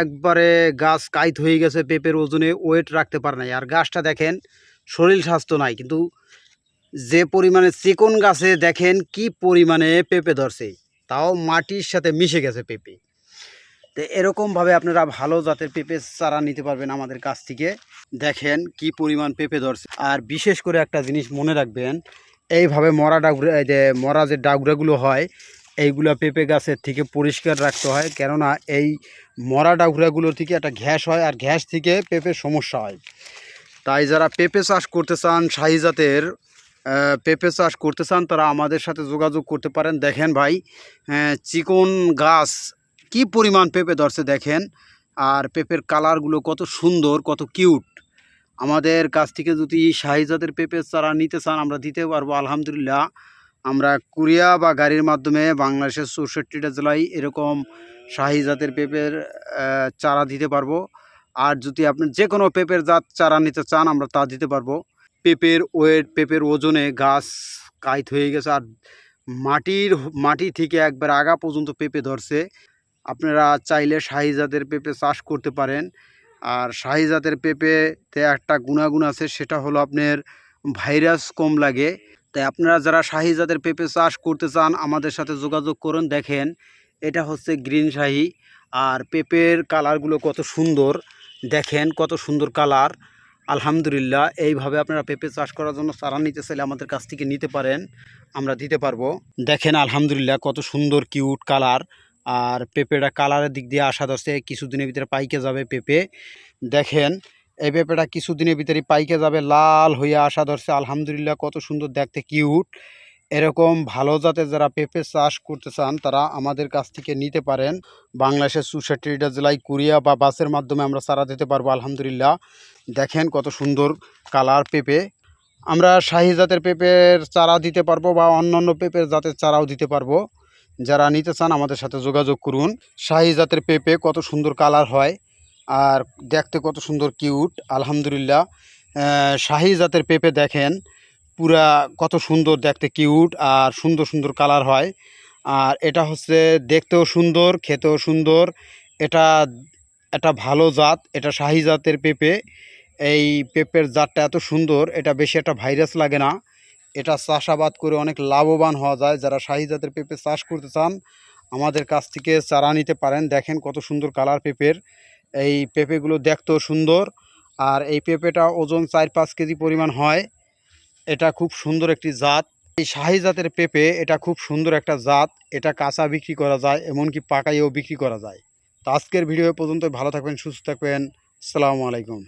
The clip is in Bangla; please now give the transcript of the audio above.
একবারে গাছ কাইত হয়ে গেছে পেঁপের ওজনে ওয়েট রাখতে পারে নাই। আর গাছটা দেখেন, শরীর স্বাস্থ্য নাই, কিন্তু যে পরিমাণে চিকন গাছে দেখেন কি পরিমাণে পেঁপে ধরছে, তাও মাটির সাথে মিশে গেছে পেঁপে। তো এরকমভাবে আপনারা ভালো জাতের পেঁপে চারা নিতে পারবেন আমাদের কাছ থেকে। দেখেন কি পরিমাণ পেঁপে ধরছে। আর বিশেষ করে একটা জিনিস মনে রাখবেন, এইভাবে মরা ডাগুরা যে মরা যে ডাগুরাগুলো হয় এইগুলা পেঁপে গাছের থেকে পরিষ্কার রাখতে হয়। কেননা এই মরা ডাগুরাগুলোর থেকে একটা ঘ্যাস হয় আর ঘ্যাস থেকে পেঁপের সমস্যা হয়। তাই যারা পেঁপে চাষ করতে চান, শাহি জাতের পেঁপে চাষ করতে চান, তারা আমাদের সাথে যোগাযোগ করতে পারেন। দেখেন ভাই চিকন গাছ কি পরিমাণ পেঁপে ধরছে দেখেন। আর পেঁপের কালারগুলো কত সুন্দর, কত কিউট। আমাদের কাছ থেকে যদি শাহি জাতের পেঁপে চারা নিতে চান, আমরা দিতে পারব। আলহামদুলিল্লাহ আমরা কুরিয়া বা গাড়ির মাধ্যমে বাংলাদেশের চৌষট্টিটা জেলায় এরকম শাহি জাতের পেঁপের চারা দিতে পারব। আর যদি আপনি যে কোনো পেঁপের জাত চারা নিতে চান, আমরা তা দিতে পারব। পেঁপের ওয়েট, পেঁপের ওজনে গাছ কাইত হয়ে গেছে, আর মাটির মাটি থেকে একবার আগা পর্যন্ত পেঁপে ধরছে। আপনারা চাইলে শাহি জাতের পেঁপে চাষ করতে পারেন। আর শাহি জাতের পেঁপেতে একটা গুণাগুণ আছে, সেটা হলো আপনার ভাইরাস কম লাগে। তাই আপনারা যারা শাহি জাতের পেঁপে চাষ করতে চান, আমাদের সাথে যোগাযোগ করুন। দেখেন, এটা হচ্ছে গ্রিন শাহি, আর পেঁপের কালারগুলো কত সুন্দর। দেখেন, কত সুন্দর কালার। আলহামদুলিল্লাহ, এইভাবে আপনারা পেঁপে চাষ করার জন্য চারা নিতে চাইলে আমাদের কাছ থেকে নিতে পারেন, আমরা দিতে পারব। দেখেন, আলহামদুলিল্লাহ, কত সুন্দর, কিউট কালার। আর পেঁপেটা কালারের দিক দিয়ে আসা ধরছে, কিছুদিনের ভিতরে পাইকে যাবে পেঁপে। দেখেন এই পেঁপেটা কিছুদিনের ভিতরে পাইকে যাবে, লাল হয়ে আসা ধরছে। আলহামদুলিল্লাহ, কত সুন্দর, দেখতে কিউট। এরকম ভালো জাতের যারা পেঁপে চাষ করতে চান, তারা আমাদের কাছ থেকে নিতে পারেন। বাংলাদেশের চৌষট্টিটা জেলায় কুরিয়া বা বাসের মাধ্যমে আমরা চারা দিতে পারব, আলহামদুলিল্লাহ। দেখেন কত সুন্দর কালার পেঁপে। আমরা শাহি জাতের পেঁপের চারা দিতে পারব বা অন্যান্য পেঁপের জাতের চারাও দিতে পারব। যারা নিতে চান, আমাদের সাথে যোগাযোগ করুন। শাহি জাতের পেঁপে কত সুন্দর কালার হয়। আর দেখতে কত সুন্দর কিউট, আলহামদুলিল্লাহ। শাহি জাতের পেঁপে দেখেন, পুরা কত সুন্দর দেখতে কিউট আর সুন্দর সুন্দর কালার হয়। আর এটা হচ্ছে দেখতেও সুন্দর, খেতেও সুন্দর। এটা একটা ভালো জাত, এটা শাহি জাতের পেঁপে। এই পেঁপের জাতটা এত সুন্দর, এটা বেশি একটা ভাইরাস লাগে না। এটা চাষাবাদ করে অনেক লাভবান হওয়া যায়। যারা শাহি জাতের পেঁপে চাষ করতে চান, আমাদের কাছ থেকে চারা নিতে পারেন। দেখেন কত সুন্দর কালার পেঁপের। এই পেঁপেগুলো দেখতেও সুন্দর। আর এই পেঁপেটা ওজন চার পাঁচ কেজি পরিমাণ হয়। এটা খুব সুন্দর একটি জাত। এই শাহি জাতের পেঁপে, এটা খুব সুন্দর একটা জাত। এটা কাঁচা বিক্রি করা যায়, এমনকি পাকাইও বিক্রি করা যায়। তো আজকের ভিডিও পর্যন্ত ভালো থাকবেন, সুস্থ থাকবেন। আসসালামু আলাইকুম।